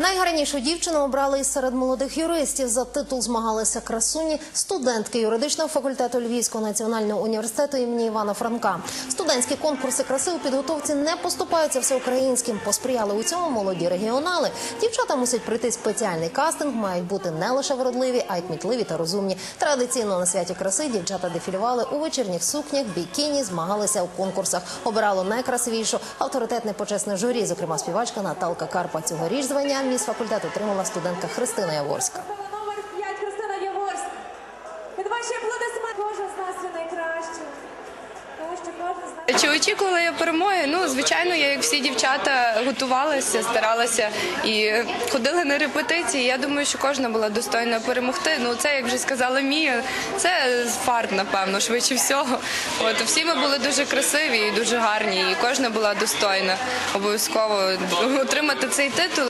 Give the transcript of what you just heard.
Найгарнішу дівчину обрали із серед молодих юристів. За титул змагалися красуні студентки юридичного факультету Львівського національного університету імені Івана Франка. Студентські конкурси краси у підготовці не поступаються всеукраїнським. Посприяли у цьому молоді регіонали. Дівчата мусять пройти спеціальний кастинг, мають бути не лише вродливі, а й кмітливі та розумні. Традиційно на святі краси дівчата дефілювали у вечірніх сукнях, бікіні, змагалися у конкурсах. Обирало найкрасивішу авторитетне почесне журі, зокрема співачка Наталка Карпа. Цьогоріч звання міс факультету отримала студентка Христина Яворська. Номер 5 Христина Яворська. Під ваші аплодисменти кожен з нас є нас... Чи очікувала я перемоги? Ну, звичайно, я, як всі дівчата, готувалася, старалася і ходила на репетиції. Я думаю, що кожна була достойна перемогти. Ну, це, як вже сказала Мія, це фарт, напевно, швидше всього. От всі ми були дуже красиві і дуже гарні, і кожна була достойна обов'язково отримати цей титул.